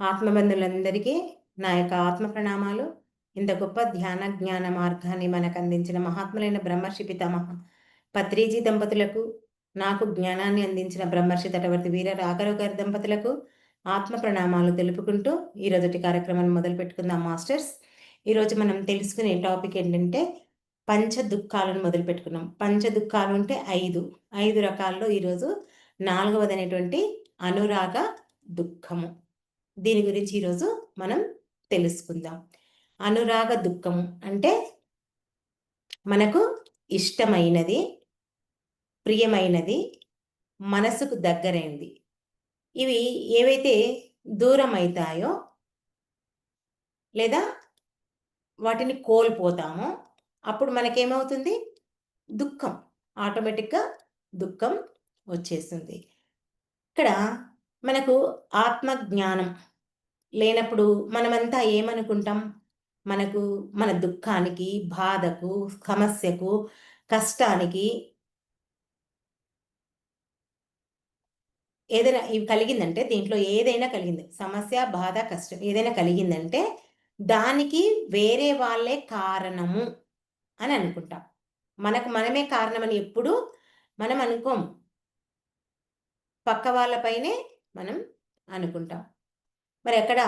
ఆత్మబంధులందరికీ నా యొక్క ఆత్మ ప్రణామాలు. ఇంత గొప్ప ధ్యాన జ్ఞాన మార్గాన్ని మనకు అందించిన మహాత్ములైన బ్రహ్మర్షి పితామహ పత్రిజీ దంపతులకు నాకు జ్ఞానాన్ని అందించిన బ్రహ్మర్షి తటవర్తి వీర రాఘరావు గారి దంపతులకు ఆత్మ ప్రణామాలు తెలుపుకుంటూ ఈరోజుటి కార్యక్రమాన్ని మొదలు పెట్టుకుందాం మాస్టర్స్. ఈరోజు మనం తెలుసుకునే టాపిక్ ఏంటంటే పంచ దుఃఖాలను మొదలు పెట్టుకున్నాం. పంచ దుఃఖాలు అంటే ఐదు. ఐదు రకాల్లో ఈరోజు నాలుగవది అనేటువంటి అనురాగ దుఃఖము. దీని గురించి ఈరోజు మనం తెలుసుకుందాం. అనురాగ దుఃఖం అంటే మనకు ఇష్టమైనది ప్రియమైనది మనసుకు దగ్గరైనది. ఇవి ఏవైతే దూరం అవుతాయో లేదా వాటిని కోల్పోతామో అప్పుడు మనకేమవుతుంది? దుఃఖం ఆటోమేటిక్గా దుఃఖం వచ్చేస్తుంది. ఇక్కడ మనకు ఆత్మజ్ఞానం లేనప్పుడు మనమంతా ఏమనుకుంటాం? మనకు మన దుఃఖానికి బాధకు సమస్యకు కష్టానికి ఏదైనా ఇవి కలిగిందంటే దీంట్లో ఏదైనా కలిగింది. సమస్య బాధ కష్టం ఏదైనా కలిగిందంటే దానికి వేరే వాళ్ళే కారణము అని అనుకుంటాం. మనకు మనమే కారణమని ఎప్పుడు మనం అనుకోం. పక్క వాళ్ళపైనే మనం అనుకుంటాం. మరి ఎక్కడ?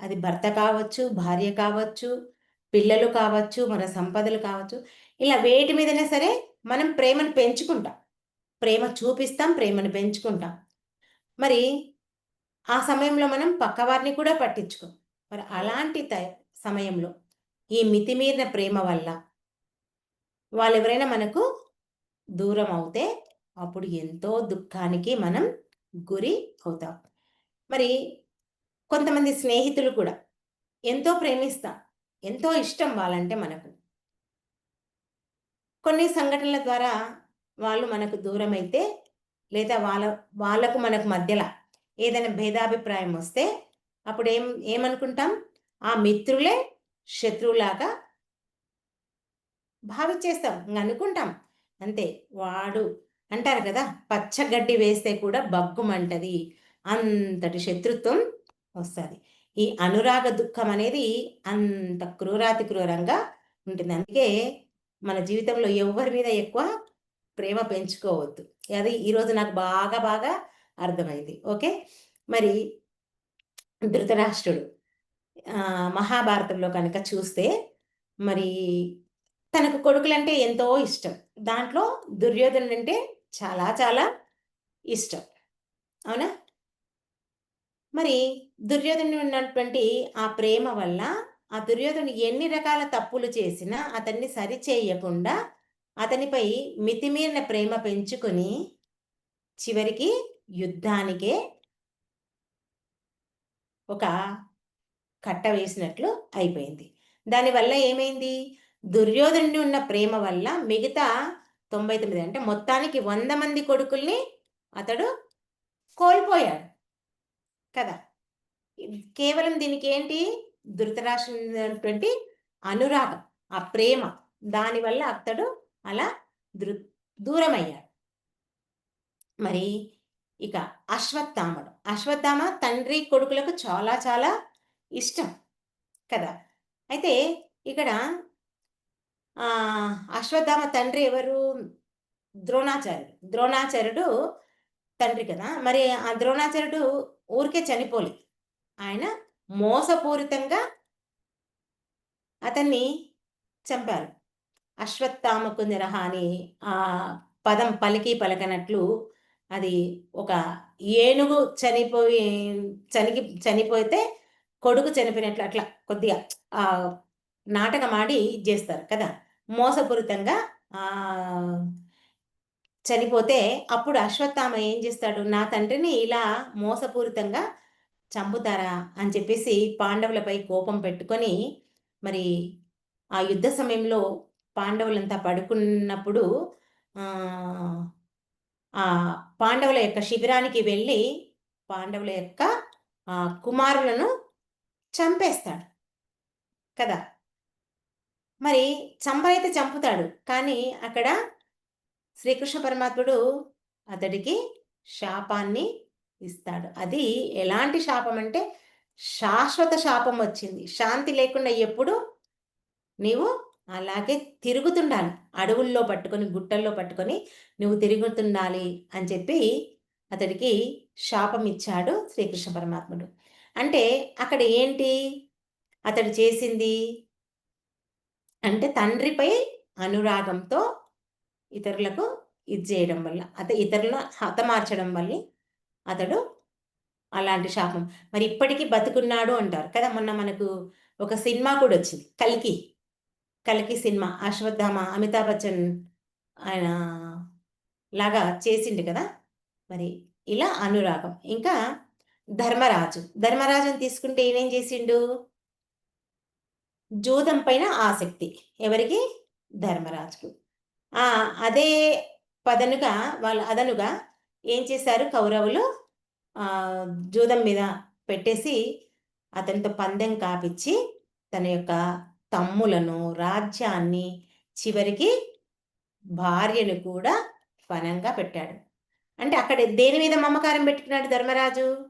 అది భర్త కావచ్చు భార్య కావచ్చు పిల్లలు కావచ్చు మన సంపదలు కావచ్చు ఇలా వేటి మీదనే సరే మనం ప్రేమను పెంచుకుంటాం. ప్రేమ చూపిస్తాం ప్రేమను పెంచుకుంటాం. మరి ఆ సమయంలో మనం పక్కవారిని కూడా పట్టించుకోం. మరి అలాంటి సమయంలో ఈ మితిమీరిన ప్రేమ వల్ల వాళ్ళు ఎవరైనా మనకు దూరం అవుతే అప్పుడు ఎంతో దుఃఖానికి మనం గురి అవుతాం మరి కొంతమంది స్నేహితులు కూడా ఎంతో ప్రేమిస్తాం ఎంతో ఇష్టం వాళ్ళంటే మనకు. కొన్ని సంఘటనల ద్వారా వాళ్ళు మనకు దూరం అయితే లేదా వాళ్ళ వాళ్ళకు మనకు మధ్యలో ఏదైనా భేదాభిప్రాయం వస్తే అప్పుడు ఏం ఏమనుకుంటాం? ఆ మిత్రులే శత్రువులాగా భావించేస్తాం. ఇంక అనుకుంటాం. అంతే. వాడు అంటారు కదా పచ్చగడ్డి వేస్తే కూడా బగ్గుమంటది. అంతటి శత్రుత్వం వస్తుంది. ఈ అనురాగ దుఃఖం అనేది అంత క్రూరాతి క్రూరంగా ఉంటుంది. అందుకే మన జీవితంలో ఎవరి మీద ఎక్కువ ప్రేమ పెంచుకోవద్దు. అది ఈరోజు నాకు బాగా బాగా అర్థమైంది. ఓకే? మరి ధృతరాష్ట్రుడు మహాభారతంలో కనుక చూస్తే మరి తనకు కొడుకులంటే ఎంతో ఇష్టం. దాంట్లో దుర్యోధనుడు అంటే చాలా చాలా ఇష్టం. అవునా? మరి దుర్యోధను ఉన్నటువంటి ఆ ప్రేమ వల్ల ఆ దుర్యోధను ఎన్ని రకాల తప్పులు చేసినా అతన్ని సరిచేయకుండా అతనిపై మితిమీరిన ప్రేమ పెంచుకొని చివరికి యుద్ధానికే ఒక కట్ట వేసినట్లు అయిపోయింది. దానివల్ల ఏమైంది? దుర్యోధనుడి ఉన్న ప్రేమ వల్ల మిగతా తొంభై తొమ్మిది అంటే మొత్తానికి వంద మంది కొడుకుల్ని అతడు కోల్పోయాడు. కదా? కేవలం దీనికి ఏంటి? ధృతరాష్ట్రటువంటి అనురాగం ఆ ప్రేమ. దానివల్ల అతడు అలా దృ దూరమయ్యాడు. మరి ఇక అశ్వత్థాముడు. అశ్వత్థామ తండ్రి కొడుకులకు చాలా చాలా ఇష్టం. కదా? అయితే ఇక్కడ అశ్వత్థామ తండ్రి ఎవరు? ద్రోణాచార్యుడు. ద్రోణాచార్యుడు తండ్రి కదా. మరి ఆ ద్రోణాచార్యుడు ఊరికే చనిపోలే. ఆయన మోసపూరితంగా అతన్ని చంపారు. అశ్వత్థామకు నిరహ అని ఆ పదం పలికి పలకనట్లు అది ఒక ఏనుగు చనిపోయి చనిగి చనిపోతే కొడుకు చనిపోయినట్లు అట్లా కొద్దిగా ఆ నాటకం ఆడి చేస్తారు కదా. మోసపూరితంగా చనిపోతే అప్పుడు అశ్వత్థామ ఏం చేస్తాడు? నా తండ్రిని ఇలా మోసపూరితంగా చంపుతారా? అని చెప్పేసి పాండవులపై కోపం పెట్టుకొని మరి ఆ యుద్ధ సమయంలో పాండవులంతా పడుకున్నప్పుడు ఆ పాండవుల యొక్క శిబిరానికి వెళ్ళి పాండవుల యొక్క కుమారులను చంపేస్తాడు. కదా? మరి చంపైతే చంపుతాడు కానీ అక్కడ శ్రీకృష్ణ పరమాత్ముడు అతడికి శాపాన్ని ఇస్తాడు. అది ఎలాంటి శాపం అంటే శాశ్వత శాపం వచ్చింది. శాంతి లేకుండా ఎప్పుడు నీవు అలాగే తిరుగుతుండాలి. అడవుల్లో పట్టుకొని గుట్టల్లో పట్టుకొని నువ్వు తిరుగుతుండాలి అని చెప్పి అతడికి శాపం ఇచ్చాడు శ్రీకృష్ణ పరమాత్ముడు. అంటే అక్కడ ఏంటి? అతడు చేసింది? అంటే తండ్రిపై అనురాగంతో ఇతరులకు ఇది చేయడం వల్ల అత ఇతరులను హతమార్చడం వల్ల అతడు అలాంటి శాపం. మరి ఇప్పటికీ బతుకున్నాడు అంటారు కదా మొన్న మనకు ఒక సినిమా కూడా వచ్చింది కల్కి. కల్కి సినిమా అశ్వత్థామ అమితాబ్ బచ్చన్ ఆయన లాగా చేసిండు కదా మరి ఇలా అనురాగం. ఇంకా ధర్మరాజు ధర్మరాజుని తీసుకుంటే ఏమేం చేసిండు? జూదం పైన ఆసక్తి. ఎవరికి? ధర్మరాజుకు. అదే పదనుగా వాళ్ళ అదనుగా ఏం చేశారు? కౌరవులు జూదం మీద పెట్టేసి అతనితో పందెం కాపిచ్చి తన యొక్క తమ్ములను రాజ్యాన్ని చివరికి భార్యను కూడా ఫనంగా పెట్టాడు. అంటే అక్కడ దేని మీద మమకారం పెట్టుకున్నాడు ధర్మరాజు?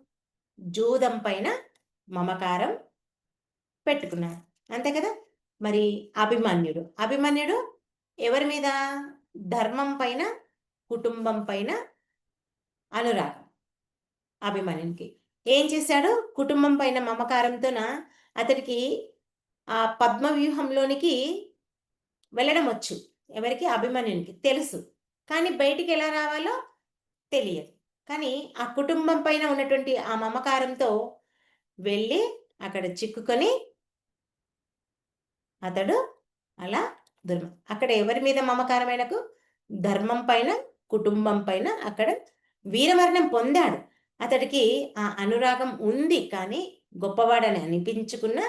జూదం పైన మమకారం పెట్టుకున్నాడు. అంతే కదా? మరి అభిమన్యుడు. అభిమన్యుడు ఎవరి మీద? ధర్మం పైన కుటుంబం పైన అనురాగం అభిమన్యునికి ఏం చేశాడు? కుటుంబం పైన మమకారంతోన అతడికి ఆ పద్మవ్యూహంలోనికి వెళ్ళడం వచ్చు. ఎవరికి? అభిమన్యునికి తెలుసు. కానీ బయటికి ఎలా రావాలో తెలియదు. కానీ ఆ కుటుంబం పైన ఉన్నటువంటి ఆ మమకారంతో వెళ్ళి అక్కడ చిక్కుకొని అతడు అలా ధర్మం. అక్కడ ఎవరి మీద మమకారమైనకు ధర్మం పైన కుటుంబం పైన అక్కడ వీరమరణం పొందాడు. అతడికి ఆ అనురాగం ఉంది కానీ గొప్పవాడని అనిపించుకున్న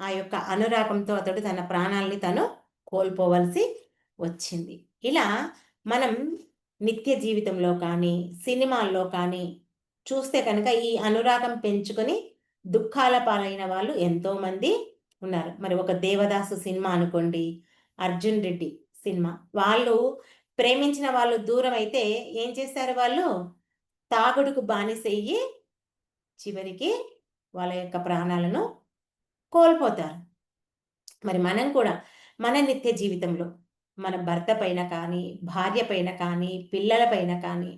ఆ యొక్క అనురాగంతో అతడు తన ప్రాణాలని తను కోల్పోవలసి వచ్చింది. ఇలా మనం నిత్య జీవితంలో కానీ సినిమాల్లో కానీ చూస్తే కనుక ఈ అనురాగం పెంచుకొని దుఃఖాల పాలైన వాళ్ళు ఎంతోమంది ఉన్నారు. మరి ఒక దేవదాసు సినిమా అనుకోండి అర్జున్ రెడ్డి సినిమా. వాళ్ళు ప్రేమించిన వాళ్ళు దూరం అయితే ఏం చేస్తారు వాళ్ళు? తాగుడుకు బానిసయ్యి చివరికి వాళ్ళ యొక్క ప్రాణాలను కోల్పోతారు. మరి మనం కూడా మన నిత్య జీవితంలో మన భర్త పైన కానీ భార్య పైన కానీ పిల్లల పైన కానీ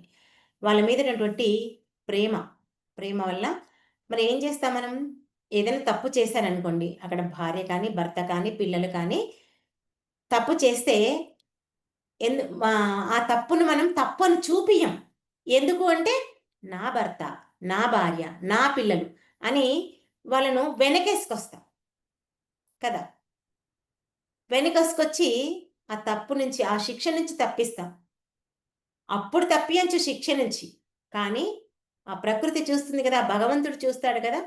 వాళ్ళ మీద ఉన్నటువంటి ప్రేమ ప్రేమ వల్ల మరి ఏం చేస్తాం మనం? ఏదైనా తప్పు చేశారనుకోండి అక్కడ భార్య కానీ భర్త కానీ పిల్లలు కానీ తప్పు చేస్తే ఎందు ఆ తప్పును మనం తప్పును చూపియం ఎందుకు అంటే నా భర్త నా భార్య నా పిల్లలు అని వాళ్ళను వెనకేసుకొస్తాం. కదా? వెనకేసుకొచ్చి ఆ తప్పు నుంచి ఆ శిక్ష నుంచి తప్పిస్తాం. అప్పుడు తప్పియంచు శిక్ష నుంచి. కానీ ఆ ప్రకృతి చూస్తుంది కదా భగవంతుడు చూస్తాడు కదా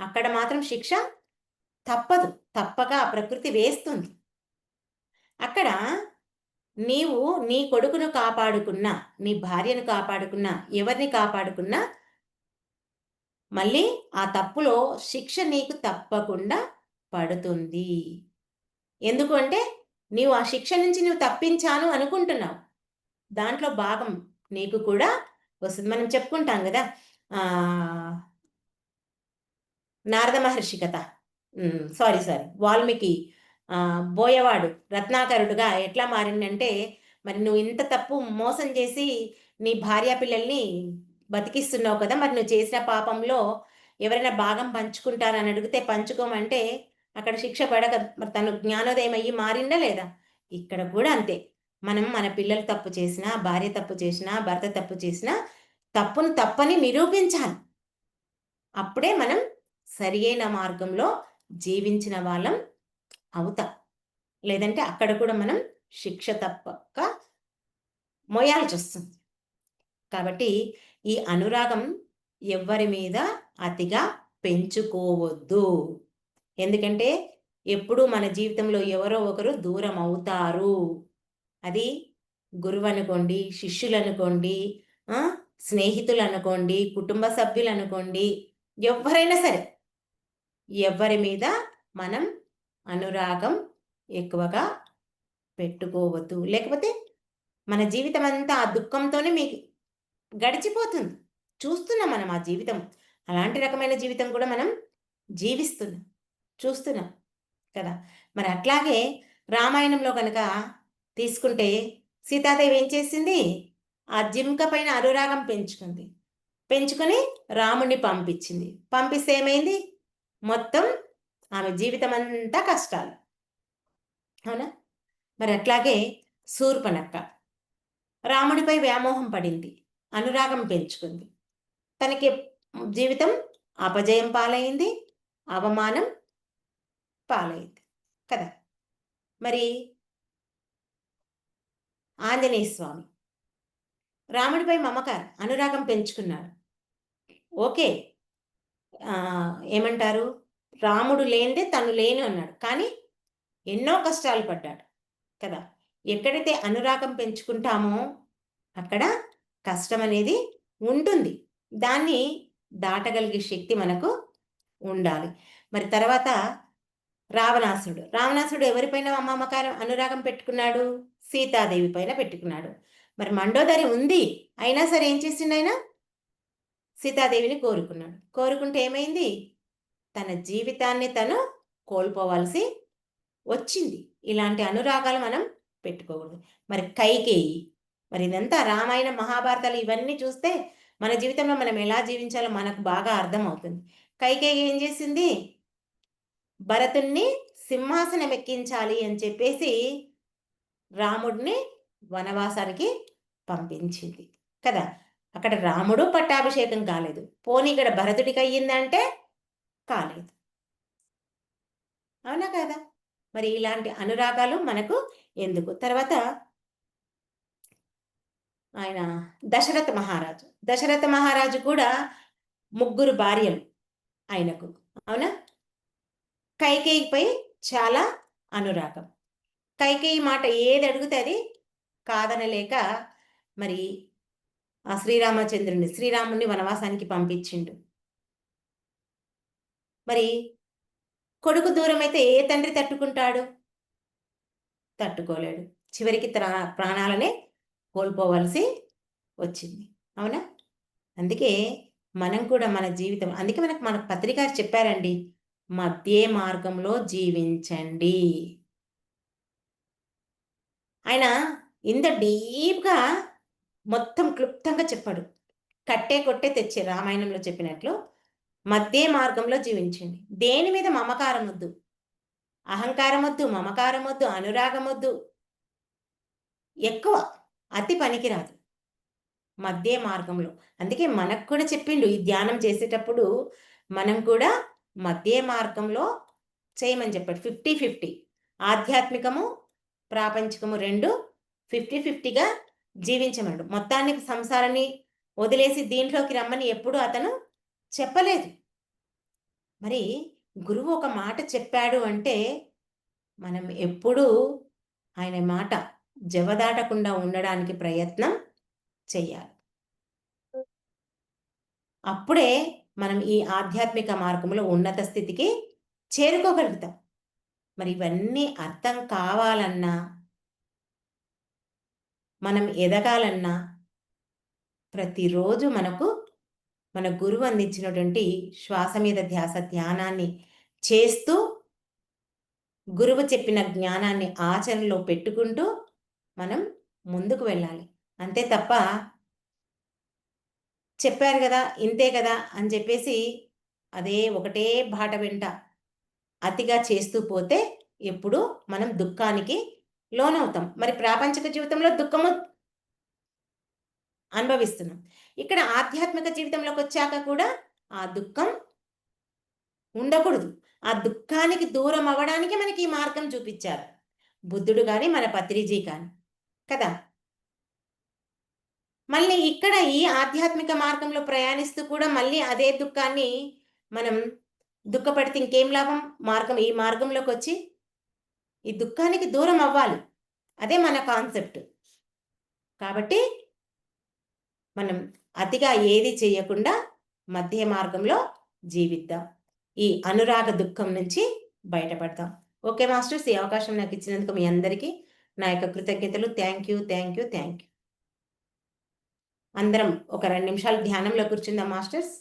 అక్కడ మాత్రం శిక్ష తప్పదు. తప్పగా ఆ ప్రకృతి వేస్తుంది. అక్కడ నీవు నీ కొడుకును కాపాడుకున్నా నీ భార్యను కాపాడుకున్నా ఎవరిని కాపాడుకున్నా మళ్ళీ ఆ తప్పులో శిక్ష నీకు తప్పకుండా పడుతుంది. ఎందుకు అంటే నీవు ఆ శిక్ష నుంచి నువ్వు తప్పించాను అనుకుంటున్నావు. దాంట్లో భాగం నీకు కూడా వస్తుంది. మనం చెప్పుకుంటాం కదా నారద మహర్షి కథ. సారీ సారీ వాల్మీకి బోయవాడు రత్నాకరుడుగా ఎట్లా మారిందంటే మరి నువ్వు ఇంత తప్పు మోసం చేసి నీ భార్య పిల్లల్ని బతికిస్తున్నావు కదా మరి నువ్వు చేసిన పాపంలో ఎవరైనా భాగం పంచుకుంటారని అడిగితే పంచుకోమంటే అక్కడ శిక్ష పడక మరి తను జ్ఞానోదయం అయ్యి మారిందా లేదా? ఇక్కడ కూడా అంతే. మనం మన పిల్లలు తప్పు చేసినా భార్య తప్పు చేసినా భర్త తప్పు చేసినా తప్పును తప్పని నిరూపించాలి. అప్పుడే మనం సరియైన మార్గంలో జీవించిన వాళ్ళం అవుతా. లేదంటే అక్కడ కూడా మనం శిక్ష తప్పక మోయాల్సి వస్తుంది. కాబట్టి ఈ అనురాగం ఎవరి మీద అతిగా పెంచుకోవద్దు. ఎందుకంటే ఎప్పుడు మన జీవితంలో ఎవరో ఒకరు దూరం అవుతారు. అది గురువు అనుకోండి శిష్యులు అనుకోండి స్నేహితులు అనుకోండి కుటుంబ సభ్యులు అనుకోండి ఎవరైనా సరే ఎవరి మీద మనం అనురాగం ఎక్కువగా పెట్టుకోవద్దు. లేకపోతే మన జీవితం అంతా ఆ దుఃఖంతోనే మీకు గడిచిపోతుంది. చూస్తున్నాం మనం ఆ జీవితం. అలాంటి రకమైన జీవితం కూడా మనం జీవిస్తున్నాం. చూస్తున్నాం కదా. మరి అట్లాగే రామాయణంలో కనుక తీసుకుంటే సీతాదేవి ఏం చేసింది? ఆ జింక పైన అనురాగం పెంచుకుంది. పెంచుకొని రాముణ్ణి పంపించింది. పంపిస్తే ఏమైంది? మొత్తం ఆమె జీవితం అంతా కష్టాలు. అవునా? మరి అట్లాగే శూర్పణక్క రాముడిపై వ్యామోహం పడింది. అనురాగం పెంచుకుంది. తనకి జీవితం అపజయం పాలైంది. అవమానం పాలైంది. కదా? మరి ఆంజనేయ స్వామి. రాముడిపై మమకారం అనురాగం పెంచుకున్నాడు. ఓకే. ఏమంటారు? రాముడు లేనిదే తను లేని అన్నాడు. కానీ ఎన్నో కష్టాలు పడ్డాడు కదా. ఎక్కడైతే అనురాగం పెంచుకుంటామో అక్కడ కష్టం అనేది ఉంటుంది. దాన్ని దాటగలిగే శక్తి మనకు ఉండాలి. మరి తర్వాత రావణాసుడు రావణాసుడు ఎవరిపైన అమ్మమ్మకారం అనురాగం పెట్టుకున్నాడు? సీతాదేవి పైన పెట్టుకున్నాడు. మరి మండోదరి ఉంది. అయినా సరే ఏం చేసిండు ఆయన? సీతాదేవిని కోరుకున్నాడు. కోరుకుంటే ఏమైంది? తన జీవితాన్ని తను కోల్పోవాల్సి వచ్చింది. ఇలాంటి అనురాగాలు మనం పెట్టుకోకూడదు. మరి కైకేయి మరి ఇదంతా రామాయణ మహాభారతాలు ఇవన్నీ చూస్తే మన జీవితంలో మనం ఎలా జీవించాలో మనకు బాగా అర్థం అవుతుంది కైకేయి ఏం చేసింది? భరతుణ్ణి సింహాసనం ఎక్కించాలి అని చెప్పేసి రాముడిని వనవాసానికి పంపించింది. కదా? అక్కడ రాముడు పట్టాభిషేకం కాలేదు. పోనీ ఇక్కడ భరతుడికి అయ్యిందంటే కాలేదు. అవునా కదా? మరి ఇలాంటి అనురాగాలు మనకు ఎందుకు? తర్వాత ఆయన దశరథ మహారాజు. దశరథ మహారాజు కూడా ముగ్గురు భార్యలు ఆయనకు. అవునా? కైకేయిపై చాలా అనురాగం. కైకేయి మాట ఏది అడిగితే అది కాదనలేక మరి ఆ శ్రీరామచంద్రుని శ్రీరాముని వనవాసానికి పంపించిండు. మరి కొడుకు దూరం అయితే ఏ తండ్రి తట్టుకుంటాడు? తట్టుకోలేడు. చివరికి ప్రాణాలనే కోల్పోవలసి వచ్చింది. అవునా? అందుకే మనం కూడా మన జీవితం అందుకే మనకు మన పత్రిక చెప్పారండి మధ్య మార్గంలో జీవించండి. ఆయన ఇంత డీప్గా మొత్తం క్లుప్తంగా చెప్పాడు. కట్టే కొట్టే తెచ్చే రామాయణంలో చెప్పినట్లు మధ్య మార్గంలో జీవించండి. దేని మీద మమకారం వద్దు అహంకారం వద్దు మమకారం వద్దు అనురాగం వద్దు ఎక్కువ అతి పనికిరాదు మధ్య మార్గంలో. అందుకే మనకు కూడా చెప్పిండు ఈ ధ్యానం చేసేటప్పుడు మనం కూడా మధ్య మార్గంలో చేయమని చెప్పాడు. Fifty fifty. ఆధ్యాత్మికము ప్రాపంచికము రెండు ఫిఫ్టీ ఫిఫ్టీగా జీవించమన్నాడు. మొత్తానికి సంసారాన్ని వదిలేసి దీంట్లోకి రమ్మని ఎప్పుడు అతను చెప్పలేదు. మరి గురువు ఒక మాట చెప్పాడు అంటే మనం ఎప్పుడూ ఆయన మాట జవదాటకుండా ఉండడానికి ప్రయత్నం చెయ్యాలి. అప్పుడే మనం ఈ ఆధ్యాత్మిక మార్గంలో ఉన్నత స్థితికి చేరుకోగలుగుతాం. మరి ఇవన్నీ అర్థం కావాలన్నా మనం ఎదగాలన్నా ప్రతిరోజు మనకు మన గురువు అందించినటువంటి శ్వాస మీద ధ్యాస ధ్యానాన్ని చేస్తూ గురువు చెప్పిన జ్ఞానాన్ని ఆచరణలో పెట్టుకుంటూ మనం ముందుకు వెళ్ళాలి. అంతే తప్ప చెప్పారు కదా ఇంతే కదా అని చెప్పేసి అదే ఒకటే బాట వెంట అతిగా చేస్తూ పోతే ఎప్పుడు మనం దుఃఖానికి లోనవుతాం. మరి ప్రాపంచిక జీవితంలో దుఃఖము అనుభవిస్తున్నాం. ఇక్కడ ఆధ్యాత్మిక జీవితంలోకి వచ్చాక కూడా ఆ దుఃఖం ఉండకూడదు. ఆ దుఃఖానికి దూరం అవ్వడానికి మనకి ఈ మార్గం చూపించారు. బుద్ధుడు కానీ మన పత్రిజీ కానీ కదా? మళ్ళీ ఇక్కడ ఈ ఆధ్యాత్మిక మార్గంలో ప్రయాణిస్తూ కూడా మళ్ళీ అదే దుఃఖాన్ని మనం దుఃఖపడితే ఇంకేం లాభం? మార్గం ఈ మార్గంలోకి వచ్చి ఈ దుఃఖానికి దూరం అవ్వాలి. అదే మన కాన్సెప్ట్. కాబట్టి మనం అతిగా ఏది చేయకుండా మధ్య మార్గంలో జీవిద్దాం. ఈ అనురాగ దుఃఖం నుంచి బయటపడతాం. ఓకే మాస్టర్స్ ఈ అవకాశం నాకు ఇచ్చినందుకు మీ అందరికీ నా యొక్క కృతజ్ఞతలు. Thank you thank you thank you. అందరం ఒక రెండు నిమిషాలు ధ్యానంలో కూర్చుందాం మాస్టర్స్.